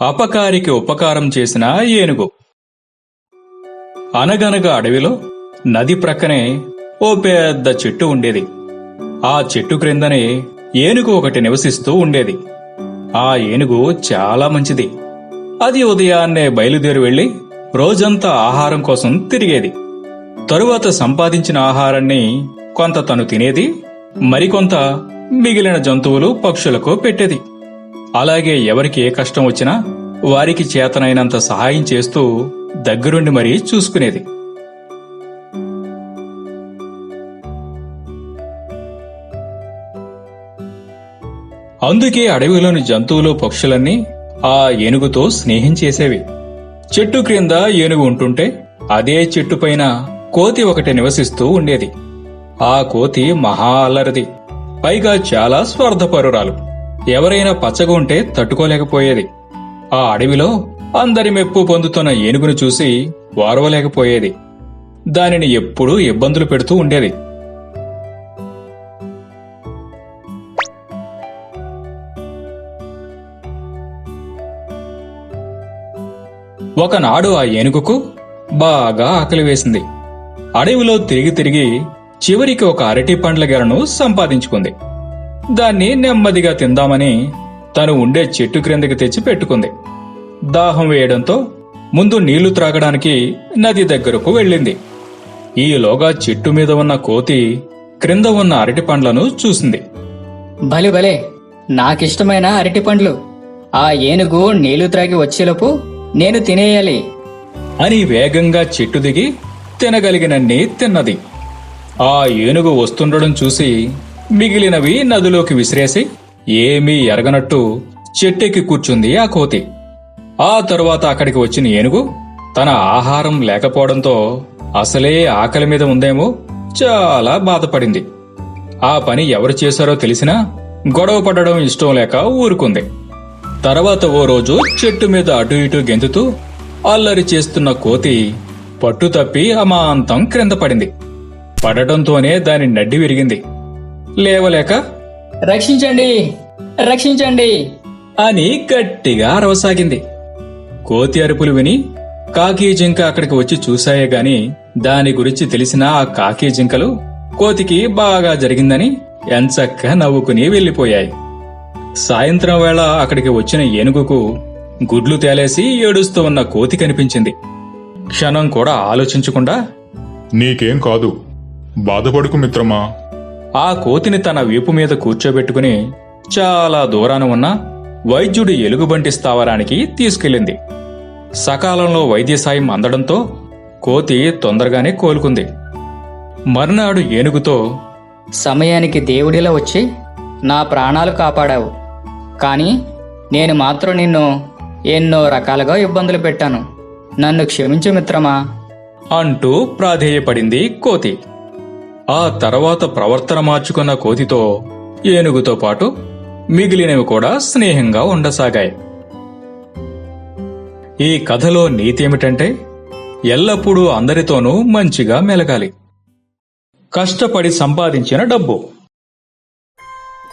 అపకారికి ఉపకారం చేసిన ఏనుగు. అనగనగా అడవిలో నది ప్రక్కనే ఓ పెద్ద చెట్టు ఉండేది. ఆ చెట్టు క్రిందనే ఏనుగు ఒకటి నివసిస్తూ ఉండేది. ఆ ఏనుగు చాలా మంచిది. అది ఉదయాన్నే బయలుదేరి వెళ్ళి రోజంతా ఆహారం కోసం తిరిగేది. తరువాత సంపాదించిన ఆహారాన్ని కొంత తను తినేది మరికొంత మిగిలిన జంతువులు పక్షులకు పెట్టేది. అలాగే ఎవరికి ఏ కష్టం వచ్చినా వారికి చేతనైనంత సహాయం చేస్తూ దగ్గరుండి మరీ చూసుకునేది. అందుకే అడవిలోని జంతువులు పక్షులన్నీ ఆ ఏనుగుతో స్నేహం చేసేవి. చెట్టు క్రింద ఏనుగు ఉంటుంటే అదే చెట్టుపైన కోతి ఒకటి నివసిస్తూ ఉండేది. ఆ కోతి మహా అల్లరిది. పైగా చాలా స్వార్థపరురాలు. ఎవరైనా పచ్చగా ఉంటే తట్టుకోలేకపోయేది. ఆ అడవిలో అందరి మెప్పు పొందుతున్న ఏనుగును చూసి వారవలేకపోయేది. దానిని ఎప్పుడూ ఇబ్బందులు పెడుతూ ఉండేది. ఒకనాడు ఆ ఏనుగుకు బాగా ఆకలి వేసింది. అడవిలో తిరిగి తిరిగి చివరికి ఒక అరటి పండ్ల గెలను సంపాదించుకుంది. దాన్ని నెమ్మదిగా తిందామని తను ఉండే చెట్టు క్రిందకి తెచ్చి పెట్టుకుంది. దాహం వేయడంతో ముందు నీళ్ళు త్రాగడానికి నది దగ్గరకు వెళ్ళింది. ఈలోగా చెట్టు మీద ఉన్న కోతి క్రింద ఉన్న అరటి పండ్లను చూసింది. భలే భలే! నాకిష్టమైన అరటి పండ్లు. ఆ ఏనుగు నీళ్ళు త్రాగి వచ్చేలోపు నేను తినేయాలి. అని వేగంగా చెట్టు దిగి తినగలిగినన్ని తిన్నది. ఆ ఏనుగు వస్తుండడం చూసి మిగిలినవి నదిలోకి విసిరేసి ఏమీ ఎరగనట్టు చెట్టెక్కి కూర్చుంది ఆ కోతి. ఆ తరువాత అక్కడికి వచ్చిన ఏనుగు తన ఆహారం లేకపోవడంతో అసలే ఆకలి మీద ఉందేమో చాలా బాధపడింది. ఆ పని ఎవరు చేశారో తెలిసినా గొడవ పడడం ఇష్టం లేక ఊరుకుంది. తర్వాత ఓ రోజు చెట్టు మీద అటు ఇటు గెంతుతూ అల్లరి చేస్తున్న కోతి పట్టు తప్పి అమాంతం క్రింద పడింది. పడటంతోనే దాని నడ్డి విరిగింది. లేవలేక రక్షించండి రక్షించండి అని గట్టిగా అరవసాగింది. కోతి అరుపులు విని కాకి జింక అక్కడికి వచ్చి చూశాయే గాని దాని గురించి తెలిసిన ఆ కాకి జింకలు కోతికి బాగా జరిగిందని ఎంచక్క నవ్వుకుని వెళ్ళిపోయాయి సాయంత్రం వేళ అక్కడికి వచ్చిన ఏనుగుకు గుడ్లు తేలేసి ఏడుస్తూ ఉన్న కోతి కనిపించింది. క్షణం కూడా ఆలోచించకుండా నీకేం కాదు బాధపడుకు మిత్రమా? ఆ కోతిని తన వీపు మీద కూర్చోబెట్టుకుని చాలా దూరాన ఉన్న వైద్యుడి ఎలుగుబంటి స్థావరానికి తీసుకెళ్ళింది. సకాలంలో వైద్య సాయం అందడంతో కోతి తొందరగానే కోలుకుంది. మర్నాడు ఏనుగుతో సమయానికి దేవుడిలా వచ్చి నా ప్రాణాలు కాపాడావు. కానీ నేను మాత్రం నిన్ను ఎన్నో రకాలుగా ఇబ్బందులు పెట్టాను. నన్ను క్షమించు మిత్రమా? అంటూ ప్రాధేయపడింది కోతి. ఆ తర్వాత ప్రవర్తన మార్చుకున్న కోతితో ఏనుగుతో పాటు మిగిలినవి కూడా స్నేహంగా ఉండసాగాయి. ఈ కథలో నీతి ఏమిటంటే ఎల్లప్పుడూ అందరితోనూ మంచిగా మెలగాలి. కష్టపడి సంపాదించిన డబ్బు.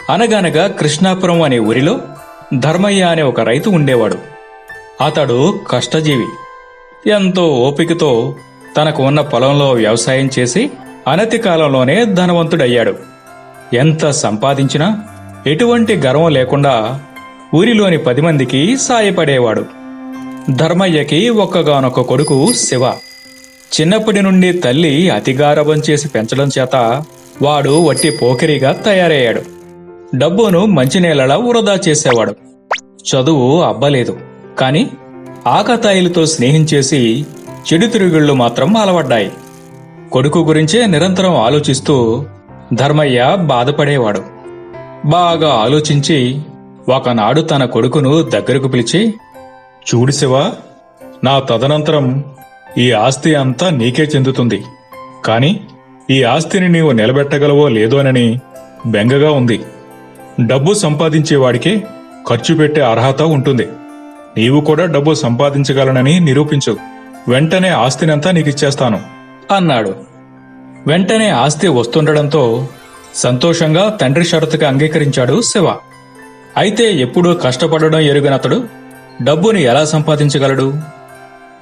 అనగనగా కృష్ణాపురం అనే ఊరిలో ధర్మయ్య అనే ఒక రైతు ఉండేవాడు. అతడు కష్టజీవి. ఎంతో ఓపికతో తనకు ఉన్న పొలంలో వ్యవసాయం చేసి అనతి కాలంలోనే ధనవంతుడయ్యాడు. ఎంత సంపాదించినా ఎటువంటి గర్వం లేకుండా ఊరిలోని పది మందికి సాయపడేవాడు. ధర్మయ్యకి ఒక్కగానొక్క కొడుకు శివ. చిన్నప్పటి నుండి తల్లి అతిగారభం చేసి పెంచడం చేత వాడు వట్టి పోకిరిగా తయారయ్యాడు. డబ్బును మంచినీళ్ళలా వృధా చేసేవాడు. చదువు అబ్బలేదు. కాని ఆకతాయిలతో స్నేహం చేసి చెడు తిరుగుళ్ళు మాత్రం అలవడ్డాయి. కొడుకు గురించే నిరంతరం ఆలోచిస్తూ ధర్మయ్య బాధపడేవాడు. బాగా ఆలోచించి ఒకనాడు తన కొడుకును దగ్గరకు పిలిచి చూడు శివా నా తదనంతరం ఈ ఆస్తి అంతా నీకే చెందుతుంది. కాని ఈ ఆస్తిని నీవు నిలబెట్టగలవో లేదోనని బెంగగా ఉంది. డబ్బు సంపాదించేవాడికి ఖర్చు పెట్టే అర్హత ఉంటుంది. నీవు కూడా డబ్బు సంపాదించగలనని నిరూపించు. వెంటనే ఆస్తినంతా నీకిచ్చేస్తాను. అన్నాడు. వెంటనే ఆస్తి వస్తుండడంతో సంతోషంగా తండ్రి షరతుకి అంగీకరించాడు శివ. అయితే ఎప్పుడూ కష్టపడడం ఎరుగనతడు. డబ్బుని ఎలా సంపాదించగలడు?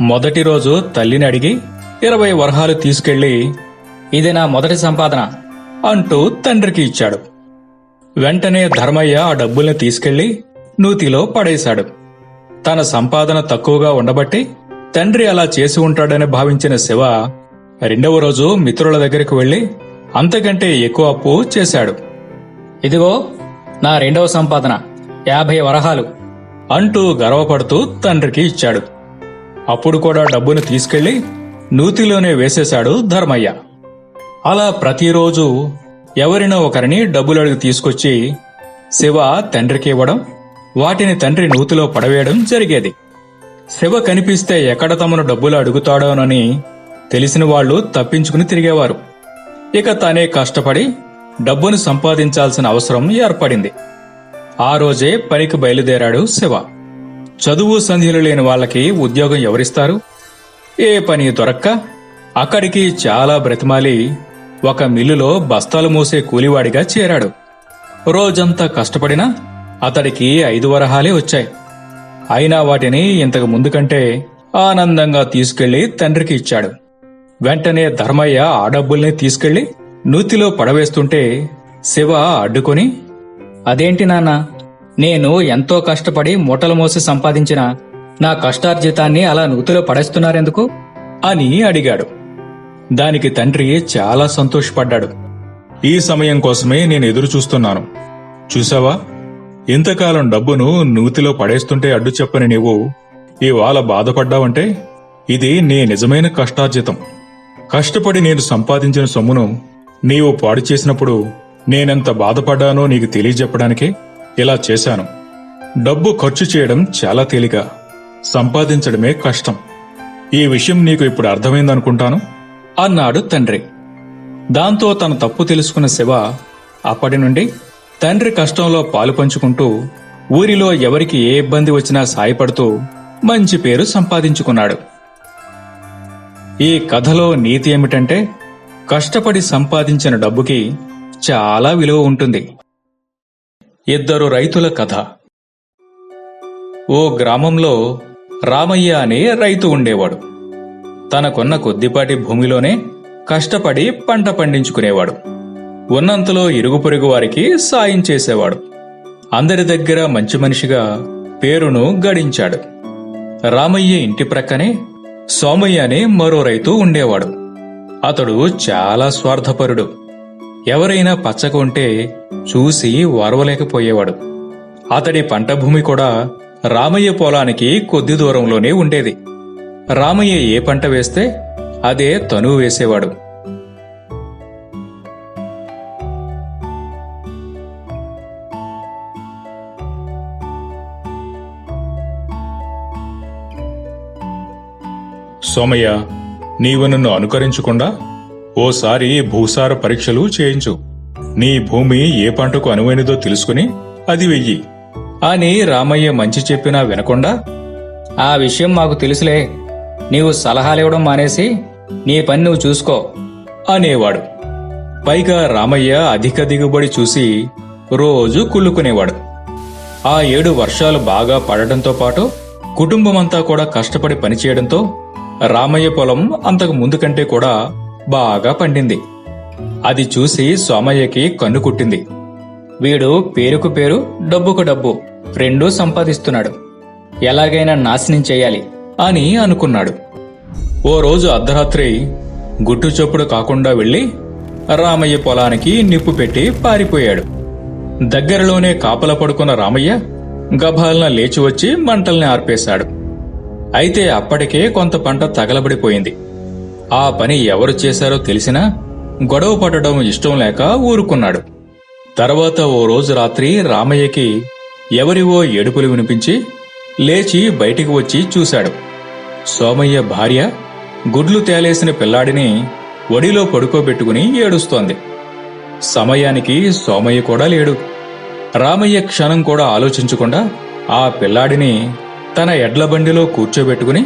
మొదటి రోజు తల్లిని అడిగి ఇరవై వరహాలు తీసుకెళ్ళి ఇది నా మొదటి సంపాదన అంటూ తండ్రికి ఇచ్చాడు. వెంటనే ధర్మయ్య ఆ డబ్బుల్ని తీసుకెళ్ళి నూతిలో పడేశాడు. తన సంపాదన తక్కువగా ఉండబట్టి తండ్రి అలా చేసి ఉంటాడని భావించిన శివ రెండవ రోజు మిత్రుల దగ్గరికి వెళ్ళి అంతకంటే ఎక్కువ అప్పు చేశాడు. ఇదిగో నా రెండవ సంపాదన యాభై వరహాలు అంటూ గర్వపడుతూ తండ్రికి ఇచ్చాడు. అప్పుడు కూడా డబ్బును తీసుకెళ్ళి నూతిలోనే వేసేశాడు ధర్మయ్య. అలా ప్రతిరోజు ఎవరినో ఒకరిని డబ్బులు అడిగి తీసుకొచ్చి శివ తండ్రికి ఇవ్వడం వాటిని తండ్రి నూతిలో పడవేయడం జరిగేది. శివ కనిపిస్తే ఎక్కడ తమను డబ్బులు అడుగుతాడోనని తెలిసిన వాళ్ళు తప్పించుకుని తిరిగేవారు. ఇక తనే కష్టపడి డబ్బును సంపాదించాల్సిన అవసరం ఏర్పడింది. ఆ రోజే పనికి బయలుదేరాడు శివ. చదువు సంధ్యలు లేని వాళ్ళకి ఉద్యోగం ఎవరిస్తారు? ఏ పని దొరక్క? అక్కడికి చాలా బ్రతిమాలి. ఒక మిల్లులో బస్తాలు మోసే కూలివాడిగా చేరాడు. రోజంతా కష్టపడినా అతడికి ఐదు వరహాలే వచ్చాయి. అయినా వాటిని ఇంతకు ముందు కంటే ఆనందంగా తీసుకెళ్ళి తండ్రికి ఇచ్చాడు. వెంటనే ధర్మయ్య ఆ డబ్బుల్ని తీసుకెళ్ళి నూతిలో పడవేస్తుంటే శివ అడ్డుకొని అదేంటి నాన్న నేను ఎంతో కష్టపడి మూటలు మోసి సంపాదించిన నా కష్టార్జితాన్ని అలా నూతిలో పడేస్తున్నారెందుకు? అని అడిగాడు. దానికి తండ్రి చాలా సంతోషపడ్డాడు. ఈ సమయం కోసమే నేను ఎదురు చూస్తున్నాను. చూసావా? ఇంతకాలం డబ్బును నూతిలో పడేస్తుంటే అడ్డు చెప్పని నీవు ఇవాళ బాధపడ్డావంటే ఇది నీ నిజమైన కష్టార్జితం. కష్టపడి నేను సంపాదించిన సొమ్మును నీవు పాడు చేసినప్పుడు నేనెంత బాధపడ్డానో నీకు తెలియజెప్పడానికే ఇలా చేశాను. డబ్బు ఖర్చు చేయడం చాలా తేలిక. సంపాదించడమే కష్టం. ఈ విషయం నీకు ఇప్పుడు అర్థమైందనుకుంటాను? అన్నాడు తండ్రి. దాంతో తన తప్పు తెలుసుకున్న శివ అప్పటి నుండి తండ్రి కష్టంలో పాలు పంచుకుంటూ ఊరిలో ఎవరికి ఏ ఇబ్బంది వచ్చినా సాయపడుతూ మంచి పేరు సంపాదించుకున్నాడు. ఈ కథలో నీతి ఏమిటంటే కష్టపడి సంపాదించిన డబ్బుకి చాలా విలువ ఉంటుంది. ఇద్దరు రైతుల కథ. ఓ గ్రామంలో రామయ్య అనే రైతు ఉండేవాడు. తనకున్న కొద్దిపాటి భూమిలోనే కష్టపడి పంట పండించుకునేవాడు. ఉన్నంతలో ఇరుగు పొరుగు వారికి సాయం చేసేవాడు. అందరి దగ్గర మంచి మనిషిగా పేరును గడించాడు. రామయ్య ఇంటి ప్రక్కనే సోమయ్య అనే మరో రైతు ఉండేవాడు. అతడు చాలా స్వార్థపరుడు. ఎవరైనా పచ్చగా ఉంటే చూసి ఓర్వలేకపోయేవాడు అతడి పంట భూమి కూడా రామయ్య పొలానికి కొద్ది దూరంలోనే ఉండేది. రామయ్య ఏ పంట వేస్తే అదే తను వేసేవాడు. సోమయ్య నీవు నన్ను అనుకరించకుండా ఓసారి భూసార పరీక్షలు చేయించు. నీ భూమి ఏ పంటకు అనువైనదో తెలుసుకుని అది వెయ్యి. అని రామయ్య మంచి చెప్పినా వినకుండా ఆ విషయం మాకు తెలుసులే. నీవు సలహాలివ్వడం మానేసి నీ పని నువ్వు చూసుకో అనేవాడు. పైగా రామయ్య అధిక దిగుబడి చూసి రోజు కుళ్ళుకునేవాడు. ఆ ఏడు వర్షాలు బాగా పడటంతో పాటు కుటుంబమంతా కూడా కష్టపడి పనిచేయడంతో రామయ్య పొలం అంతకు ముందు కంటే కూడా బాగా పండింది. అది చూసి సోమయ్యకి కన్ను కుట్టింది. వీడు పేరుకు పేరు డబ్బుకు డబ్బు రెండూ సంపాదిస్తున్నాడు. ఎలాగైనా నాశనం చేయాలి అని అనుకున్నాడు. ఓ రోజు అర్ధరాత్రి గుట్టు చప్పుడు కాకుండా వెళ్ళి రామయ్య పొలానికి నిప్పు పెట్టి పారిపోయాడు. దగ్గరలోనే కాపల పడుకున్న రామయ్య గభాలన లేచి వచ్చి మంటల్ని ఆర్పేశాడు. అయితే అప్పటికే కొంత పంట తగలబడిపోయింది. ఆ పని ఎవరు చేశారో తెలిసినా గొడవ పడడం ఇష్టం లేక ఊరుకున్నాడు. తర్వాత ఓ రోజు రాత్రి రామయ్యకి ఎవరివో ఏడుపులు వినిపించి లేచి బయటికి వచ్చి చూశాడు. సోమయ్య భార్య గుడ్లు తేలేసిన పిల్లాడిని ఒడిలో పడుకోబెట్టుకుని ఏడుస్తోంది. సమయానికి సోమయ్య కూడా లేడు. రామయ్య క్షణం కూడా ఆలోచించకుండా ఆ పిల్లాడిని తన ఎడ్ల బండిలో కూర్చోబెట్టుకుని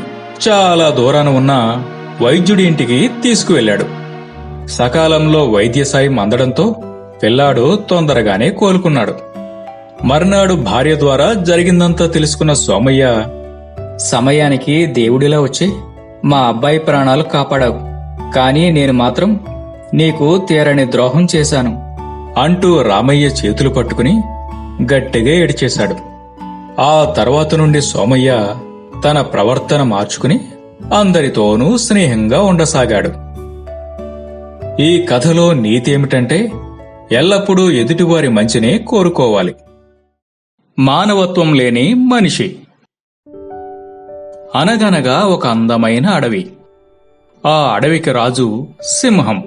చాలా దూరాన ఉన్న వైద్యుడి ఇంటికి తీసుకువెళ్ళాడు. సకాలంలో వైద్య సాయం అందడంతో పిల్లాడు తొందరగానే కోలుకున్నాడు. మర్నాడు భార్య ద్వారా జరిగిందంతా తెలుసుకున్న సోమయ్య సమయానికి దేవుడిలా వచ్చి మా అబ్బాయి ప్రాణాలు కాపాడావు కానీ నేను మాత్రం నీకు తీరని ద్రోహం చేశాను అంటూ రామయ్య చేతులు పట్టుకుని గట్టిగా ఏడిచేశాడు. ఆ తర్వాత నుండి సోమయ్య తన ప్రవర్తన మార్చుకుని అందరితోనూ స్నేహంగా ఉండసాగాడు. ఈ కథలో నీతి ఏమిటంటే ఎల్లప్పుడూ ఎదుటివారి మంచినే కోరుకోవాలి. మానవత్వం లేని మనిషి. అనగనగా ఒక అందమైన అడవి. ఆ అడవికి రాజు సింహం.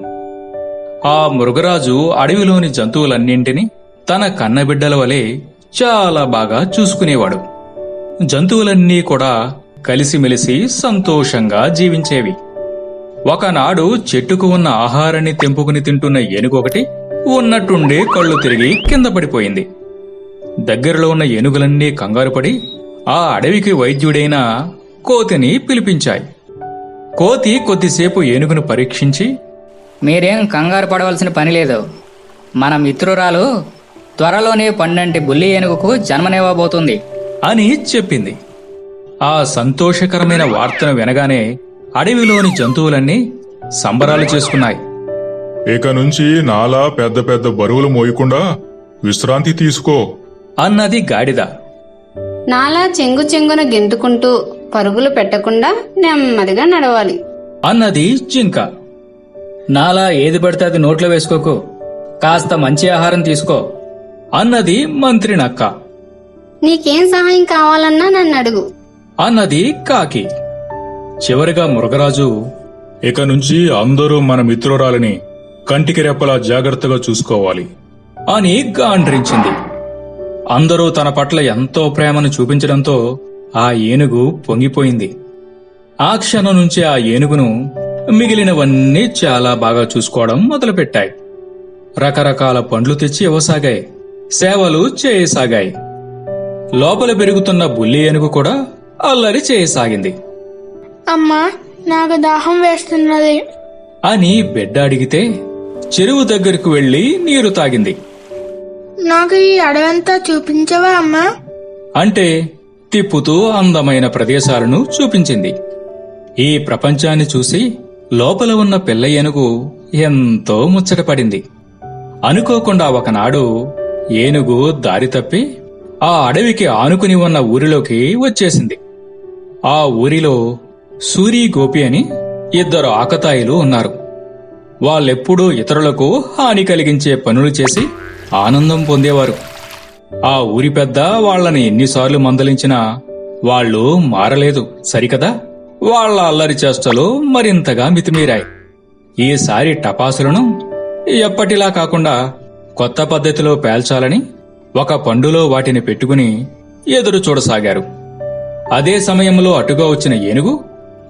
ఆ మృగరాజు అడవిలోని జంతువులన్నింటినీ తన కన్నబిడ్డల వలె చాలా బాగా చూసుకునేవాడు. జంతువులన్నీ కూడా కలిసిమెలిసి సంతోషంగా జీవించేవి. ఒకనాడు చెట్టుకు ఉన్న ఆహారాన్ని తెంపుకుని తింటున్న ఏనుగొకటి ఉన్నట్టుండే కళ్ళు తిరిగి కింద పడిపోయింది. దగ్గరలో ఉన్న ఏనుగులన్నీ కంగారుపడి ఆ అడవికి వైద్యుడైన కోతిని పిలిపించాయి. కోతి కొద్దిసేపు ఏనుగును పరీక్షించి మీరేం కంగారు పడవలసిన పని లేదు. మన మిత్రురాలు త్వరలోనే పన్నెంటి బుల్లి ఏనుగుకు జన్మనివ్వబోతుంది. అని చెప్పింది. ఆ సంతోషకరమైన వార్తను వినగానే అడవిలోని జంతువులన్నీ సంబరాలు చేసుకున్నాయి. ఇక నుంచి నాలా పెద్ద పెద్ద బరువులు మోయకుండా విశ్రాంతి తీసుకో. అన్నది గాడిద. నాలా చెంగు చెంగున గెంతుకుంటూ పరుగులు పెట్టకుండా నెమ్మదిగా నడవాలి. అన్నది జింక నాలా ఏది పడితే అది నోట్లో వేసుకోకు. కాస్త మంచి ఆహారం తీసుకో. అన్నది మంత్రి నక్క నీకేం సహాయం కావాలన్నా నన్ను అడుగు. అన్నది కాకి. చివరిగా మృగరాజు ఇక నుంచి అందరూ మన మిత్రురాలిని కంటికి రెప్పలా జాగ్రత్తగా చూసుకోవాలి. అని గాండ్రించింది. అందరూ తన పట్ల ఎంతో ప్రేమను చూపించడంతో ఆ ఏనుగు పొంగిపోయింది. ఆ క్షణం నుంచి ఆ ఏనుగును మిగిలినవన్నీ చాలా బాగా చూసుకోవడం మొదలుపెట్టాయి. రకరకాల పండ్లు తెచ్చి ఇవ్వసాగాయి. సేవలు చేయసాగాయి. లోపల పెరుగుతున్న బుల్లి ఏనుగు కూడా అల్లరి చేయసాగింది. అమ్మా నాకు దాహం వేస్తున్నది. అని బిడ్డ అడిగితే చెరువు దగ్గరకు వెళ్ళి నీరు తాగింది. నాకు ఈ అడవంతా చూపించవా అమ్మా? అంటే తిప్పుతూ అందమైన ప్రదేశాలను చూపించింది. ఈ ప్రపంచాన్ని చూసి లోపల ఉన్న పిల్ల ఏనుగు ఎంతో ముచ్చటపడింది. అనుకోకుండా ఒకనాడు ఏనుగు దారి తప్పి ఆ అడవికి ఆనుకుని ఉన్న ఊరిలోకి వచ్చేసింది. ఆ ఊరిలో సూరి గోపి అని ఇద్దరు ఆకతాయిలు ఉన్నారు. వాళ్ళెప్పుడూ ఇతరులకు హాని కలిగించే పనులు చేసి ఆనందం పొందేవారు. ఆ ఊరి పెద్ద వాళ్ళని ఎన్నిసార్లు మందలించినా వాళ్ళు మారలేదు. సరికదా? వాళ్ళ అల్లరి చేష్టలు మరింతగా మితిమీరాయి. ఈసారి టపాసులను ఎప్పటిలా కాకుండా కొత్త పద్ధతిలో పేల్చాలని ఒక పండులో వాటిని పెట్టుకుని ఎదురు చూడసాగారు. అదే సమయంలో అటుగా వచ్చిన ఏనుగు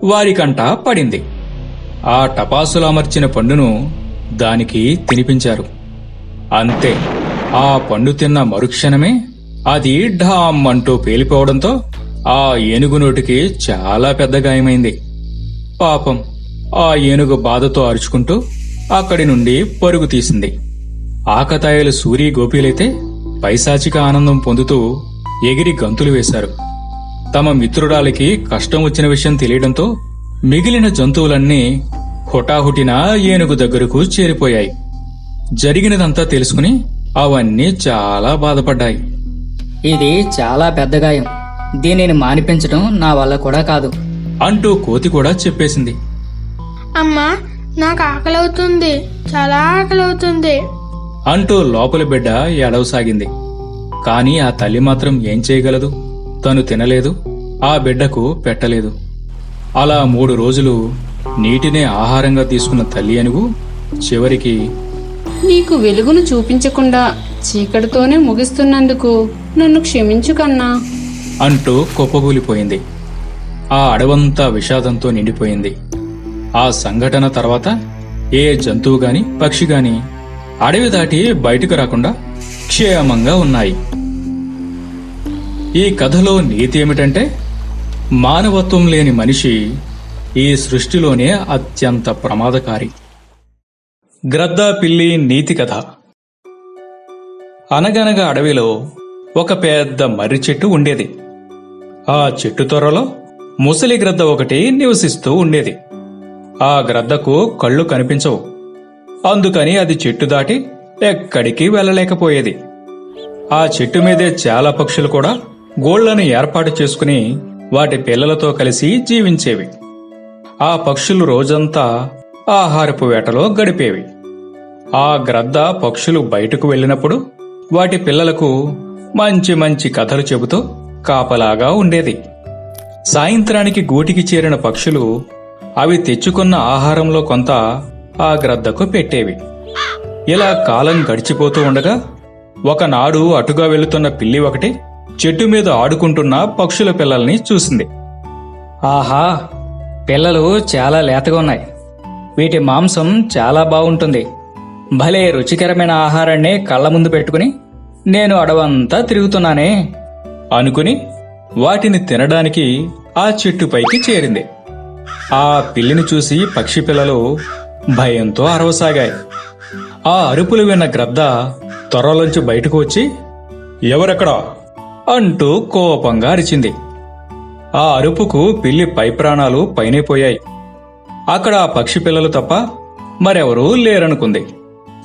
వారికంట పడింది. ఆ టపాసులు అమర్చిన పండును దానికి తినిపించారు. అంతే ఆ పండు తిన్న మరుక్షణమే అది ఢామ్ అంటూ పేలిపోవడంతో ఆ ఏనుగు నోటికి చాలా పెద్ద గాయమైంది పాపం ఆ ఏనుగు బాధతో అరుచుకుంటూ అక్కడి నుండి పరుగు తీసింది. ఆకతాయిలు సూరి గోపీలైతే పైశాచిక ఆనందం పొందుతూ ఎగిరి గంతులు వేశారు. తమ మిత్రురాలికి కష్టం వచ్చిన విషయం తెలియడంతో మిగిలిన జంతువులన్నీ హుటాహుటిన ఏనుగు దగ్గరకు చేరిపోయాయి. జరిగినదంతా తెలుసుకుని అవన్నీ చాలా బాధపడ్డాయి. ఇది చాలా పెద్ద గాయం. దీనిని మానిపించడం నా వల్ల కూడా కాదు. అంటూ కోతి కూడా చెప్పేసింది. అమ్మా నాకు ఆకలవుతుంది. చాలా ఆకలవుతుంది. అంటూ లోపలి బిడ్డ ఏడవసాగింది. కాని ఆ తల్లి మాత్రం ఏం చేయగలదు? తను తినలేదు ఆ బిడ్డకు పెట్టలేదు. అలా మూడు రోజులు నీటినే ఆహారంగా తీసుకున్న తల్లి అనుగు చివరికి నీకు వెలుగును చూపించకుండా చీకటితోనే ముగిస్తున్నందుకు నన్ను క్షమించు కన్నా. అంటూ కుప్పగూలిపోయింది ఆ అడవంతా విషాదంతో నిండిపోయింది. ఆ సంఘటన తర్వాత ఏ జంతువు గాని పక్షి గాని అడవి దాటి బయటకు రాకుండా క్షేమంగా ఉన్నాయి. ఈ కథలో నీతి ఏమిటంటే మానవత్వం లేని మనిషి ఈ సృష్టిలోనే అత్యంత ప్రమాదకారి. గ్రద్ద పిల్లి నీతి కథ. అనగనగా అడవిలో ఒక పెద్ద మర్రి చెట్టు ఉండేది. ఆ చెట్టు త్వరలో ముసలి గ్రద్ద ఒకటి నివసిస్తూ ఉండేది. ఆ గ్రద్దకు కళ్ళు కనిపించవు. అందుకని అది చెట్టు దాటి ఎక్కడికి వెళ్ళలేకపోయేది. ఆ చెట్టు మీదే చాలా పక్షులు కూడా గోళ్ళను ఏర్పాటు చేసుకుని వాటి పిల్లలతో కలిసి జీవించేవి. ఆ పక్షులు రోజంతా ఆహారపు వేటలో గడిపేవి. ఆ గ్రద్ద పక్షులు బయటకు వెళ్ళినప్పుడు వాటి పిల్లలకు మంచి మంచి కథలు చెబుతూ కాపలాగా ఉండేది. సాయంత్రానికి గూటికి చేరిన పక్షులు అవి తెచ్చుకున్న ఆహారంలో కొంత ఆ గ్రద్దకు పెట్టేవి. ఇలా కాలం గడిచిపోతూ ఉండగా ఒకనాడు అటుగా వెళుతున్న పిల్లి ఒకటి చెట్టు మీద ఆడుకుంటున్న పక్షుల పిల్లల్ని చూసింది. ఆహా పిల్లలు చాలా లేతగా ఉన్నాయి. వీటి మాంసం చాలా బాగుంటుంది. భలే రుచికరమైన ఆహారాన్ని కళ్ళ ముందు పెట్టుకుని నేను అడవంతా తిరుగుతున్నానే అనుకుని వాటిని తినడానికి ఆ చెట్టుపైకి చేరింది. ఆ పిల్లిని చూసి పక్షి పిల్లలు భయంతో అరవసాగాయి. ఆ అరుపులు విన్న గ్రద్ద త్వరలోంచి బయటకు వచ్చి ఎవరెక్కడా? అంటూ కోపంగా అరిచింది. ఆ అరుపుకు పిల్లి పై ప్రాణాలు పైనే పోయాయి. అక్కడ ఆ పక్షి పిల్లలు తప్ప మరెవరూ లేరనుకుంది.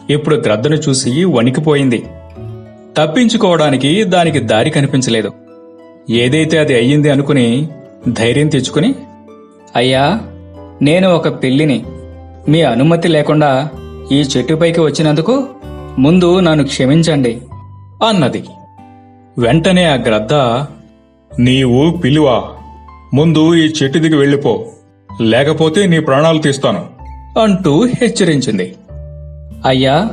ఇప్పుడు గ్రద్దను చూసి వణికిపోయింది. తప్పించుకోవడానికి దానికి దారి కనిపించలేదు. ఏదైతే అది అయ్యింది అనుకుని ధైర్యం తెచ్చుకుని అయ్యా నేను ఒక పిల్లిని మీ అనుమతి లేకుండా ఈ చెట్టుపైకి వచ్చినందుకు ముందు నన్ను క్షమించండి అన్నది. వెంటనే ఆ గ్రద్ద నీవు పిలువా ముందు ఈ చెట్టు దిగి వెళ్ళిపో లేకపోతే నీ ప్రాణాలు తీస్తాను. అంటూ హెచ్చరించింది. అయ్యా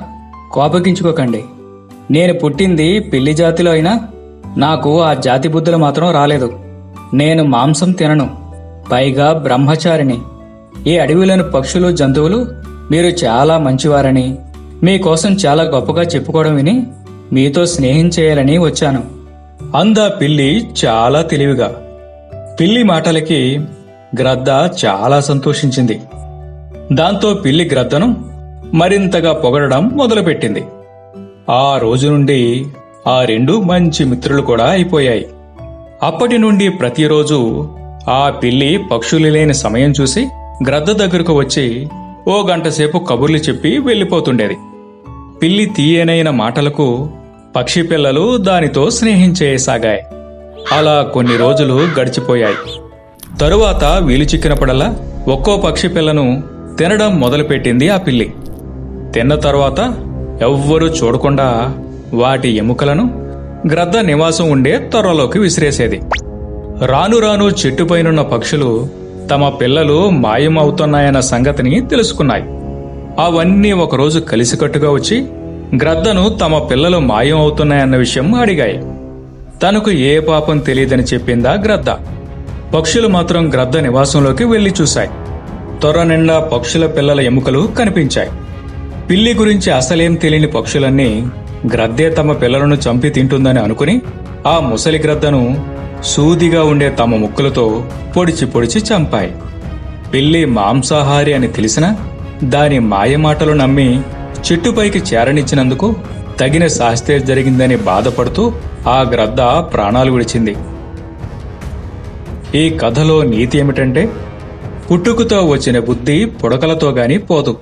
కోపగించుకోకండి. నేను పుట్టింది పిల్లి జాతిలో అయినా నాకు ఆ జాతి బుద్ధులు మాత్రం రాలేదు. నేను మాంసం తినను. పైగా బ్రహ్మచారిని ఈ అడవిలోని పక్షులు జంతువులు మీరు చాలా మంచివారని మీకోసం చాలా గొప్పగా చెప్పుకోవడం విని మీతో స్నేహం చేయాలని వచ్చాను. అందా పిల్లి చాలా తెలివిగా. పిల్లి మాటలకి గ్రద్ద చాలా సంతోషించింది. దాంతో పిల్లి గ్రద్దను మరింతగా పొగడడం మొదలుపెట్టింది. ఆ రోజు నుండి ఆ రెండు మంచి మిత్రులు కూడా అయిపోయాయి. అప్పటి నుండి ప్రతిరోజు ఆ పిల్లి పక్షులు లేని సమయం చూసి గ్రద్ద దగ్గరకు వచ్చి ఓ గంట సేపు కబుర్లు చెప్పి వెళ్ళిపోతుండేది. పిల్లి తీయనైన మాటలకు పక్షి పిల్లలు దానితో స్నేహించేయసాగాయి అలా కొన్ని రోజులు గడిచిపోయాయి. తరువాత వీలు చిక్కినప్పుడల్లా ఒక్కో పక్షి పిల్లను తినడం మొదలుపెట్టింది ఆ పిల్లి. తిన్న తరువాత ఎవ్వరూ చూడకుండా వాటి ఎముకలను గ్రద్ద నివాసం ఉండే త్వరలోకి విసిరేసేది. రాను రాను చెట్టుపైనున్న పక్షులు తమ పిల్లలు మాయమవుతున్నాయన్న సంగతిని తెలుసుకున్నాయి. అవన్నీ ఒకరోజు కలిసికట్టుగా వచ్చి గ్రద్దను తమ పిల్లలు మాయం అవుతున్నాయన్న విషయం అడిగాయి. తనకు ఏ పాపం తెలియదని చెప్పిందా గ్రద్ద? పక్షులు మాత్రం గ్రద్ద నివాసంలోకి వెళ్ళి చూశాయి. త్వర నిండా పక్షుల పిల్లల ఎముకలు కనిపించాయి. పిల్లి గురించి అసలేం తెలియని పక్షులన్నీ గ్రద్దే తమ పిల్లలను చంపి తింటుందని అనుకుని ఆ ముసలి గ్రద్దను సూదిగా ఉండే తమ ముక్కులతో పొడిచి పొడిచి చంపాయి. పిల్లి మాంసాహారి అని తెలిసిన దాని మాయమాటలు నమ్మి చెట్టుపైకి చేరనిచ్చినందుకు తగిన శాస్త్రే జరిగిందని బాధపడుతూ ఆ గ్రద్ద ప్రాణాలు విడిచింది. ఈ కథలో నీతి ఏమిటంటే పుట్టుకుతో వచ్చిన బుద్ధి పుడకలతో గాని పోదు.